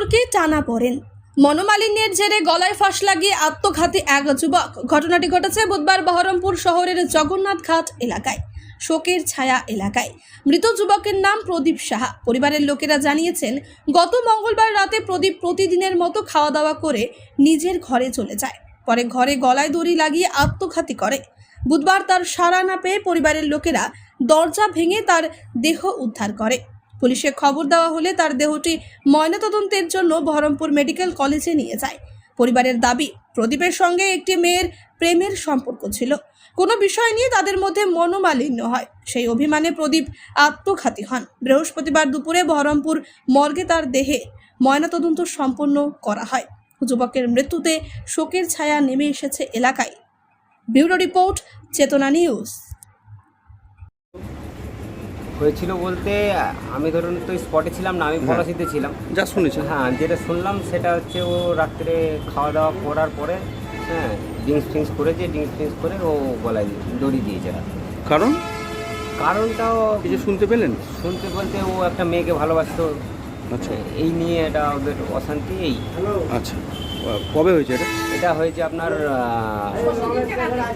সম্পর্কে টানা পড়েন? মনোমালিন্যের জেরে গলায় ফাঁস লাগিয়ে আত্মঘাতী এক যুবক। ঘটনাটি ঘটেছে বুধবার বহরমপুর শহরের জগন্নাথ ঘাট এলাকায়, শোকের ছায়া এলাকায়। মৃত যুবকের নাম প্রদীপ সাহা। পরিবারের লোকেরা জানিয়েছেন, গত মঙ্গলবার রাতে প্রদীপ প্রতিদিনের মতো খাওয়া দাওয়া করে নিজের ঘরে চলে যায়। পরে ঘরে গলায় দড়ি লাগিয়ে আত্মঘাতী করে। বুধবার তার সাড়া না পেয়ে পরিবারের লোকেরা দরজা ভেঙে তার দেহ উদ্ধার করে। পুলিশে খবর দেওয়া হলে তার দেহটি ময়নাতদন্তের জন্য বহরমপুর মেডিকেল কলেজে নিয়ে যায়। পরিবারের দাবি, প্রদীপের সঙ্গে একটি মেয়ের প্রেমের সম্পর্ক ছিল। কোনো বিষয় নিয়ে তাদের মধ্যে মনোমালিন্য হয়। সেই অভিমানে প্রদীপ আত্মঘাতী হন। বৃহস্পতিবার দুপুরে বহরমপুর মর্গে তার দেহে ময়নাতদন্ত সম্পন্ন করা হয়। যুবকের মৃত্যুতে শোকের ছায়া নেমে এসেছে এলাকায়। Bureau report, Chetna news. হয়েছিল বলতে আমি ধরুন তো স্পটে ছিলাম না আমি হ্যাঁ। পলাশিতে ছিলাম। যা শুনেছেন হ্যাঁ যেটা শুনলাম সেটা হচ্ছে ও রাত্রে খাওয়া দাওয়া করার পরে হ্যাঁ ড্রিঙ্কস ফিঙ্কস করেছে ড্রিঙ্কস ফিঙ্কস করে ও গলায় দড়ি দিয়েছে কারণ? কারণটাও কিছু শুনতে পেলেন? শুনতে বলতে ও একটা মেয়েকে ভালোবাসতো। আচ্ছা। এই নিয়ে এটা ওদের অশান্তি এই। আচ্ছা। কবে হয়েছে এটা? এটা হয়েছে আপনার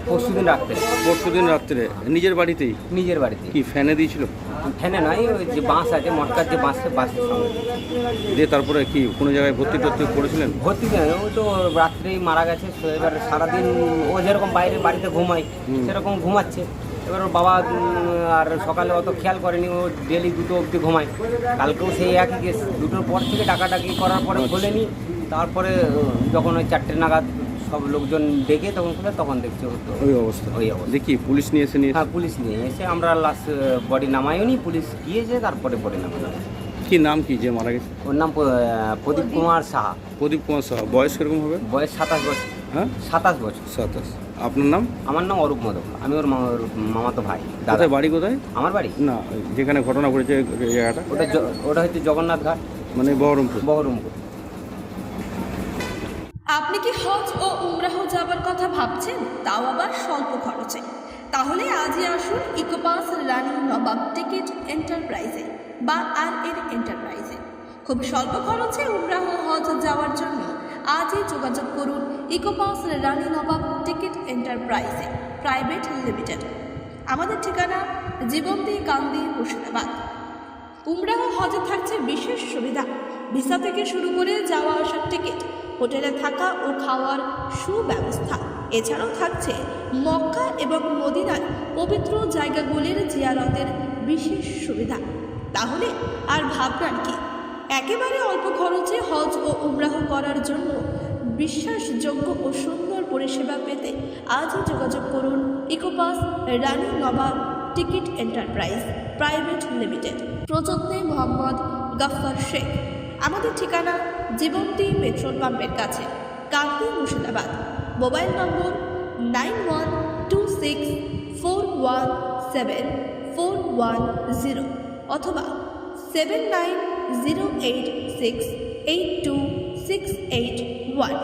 পরশু দিন রাত্রে। পরশুদিন রাত্রে। নিজের বাড়িতেই? নিজের বাড়িতে কি ফ্যানে দিয়েছিল? ফ্যানে নয় ওই যে বাঁশ আছে মটকার যে বাঁশ বাঁশের সঙ্গে। দিয়ে তারপরে কি কোনো জায়গায় ভর্তি টর্তি করেছিলেন? ভর্তি দেয় ও তো রাত্রেই মারা গেছে এবার সারাদিন ও যেরকম বাইরে বাড়িতে ঘুমায় সেরকম ঘুমাচ্ছে। এবার ওর বাবা আর সকালে অত খেয়াল করেনি ও ডেলি দুটো অবধি ঘুমায়। কালকেও সেই একই কেস দুটোর পর থেকে ডাকাডাকি করার পরে আচ্ছা। খোলেনি তারপরে যখন ওই চারটে নাগাদ সব লোকজন ডেকে তখন খুলে তখন দেখছি ও তো। ওই অবস্থা। ওই অবস্থা। দেখি পুলিশ নিয়ে এসে নিয়ে হ্যাঁ পুলিশ নিয়ে এসে আমরা লাস্ট বডি নামাইও নি পুলিশ গিয়েছে তারপরে বডি নামানো। কি নাম কি যে মারা গেছে? ওর নাম প্রদীপ কুমার সাহা। প্রদীপ কুমার সাহা। বয়স কীরকম হবে? বয়স সাতাশ বছর। হ্যাঁ? সাতাশ বছর। সাতাশ। আপনার নাম? আমার নাম অরূপ মোদক আমি ওর মামাতো ভাই দাদা। বাড়ি কোথায়? আমার বাড়ি। না যেখানে ঘটনা ঘটেছে জায়গাটা? ওটা ওটা হচ্ছে জগন্নাথ ঘাট। মানে বহরমপুর? বহরমপুর। আপনি কি হজ ও উমরাহ যাবার কথা ভাবছেন? তাও আবার স্বল্প খরচে। তাহলে আজই আসুন ইকোপাস রানিং নবাব টিকিট এন্টারপ্রাইজে বা আর এর এন্টারপ্রাইজে। খুব স্বল্প খরচে উমরাহ হজ যাওয়ার জন্য আজই যোগাযোগ করুন ইকোপাস রানী নবাব টিকিট এন্টারপ্রাইজে প্রাইভেট লিমিটেড। আমাদের ঠিকানা জীবন্তী কান্দি মুর্শিদাবাদ। উমরাহ হজে থাকছে বিশেষ সুবিধা। ভিসা থেকে শুরু করে যাওয়া আসার টিকিট হোটেলে থাকা ও খাওয়ার সুব্যবস্থা। এছাড়াও থাকছে মক্কা এবং মদিনার পবিত্র জায়গাগুলির জিয়ারতের বিশেষ সুবিধা। তাহলে আর ভাবনার কি? একেবারে অল্প খরচে হজ ও উমরাহ করার জন্য বিশ্বাসযোগ্য ও সুন্দর পরিষেবা পেতে আজই যোগাযোগ করুন ইকোপাস Rani Nawab ticket enterprise private limited. প্রযত্নে Mohammad Gaffar Sheikh. আমাদের ঠিকানা জীবন্তী পেট্রোল পাম্পের কাছে Kanpur Murshidabad. Mobile number nine one two six four one seven four one zero অথবা seven nine zero eight six eight two six eight one.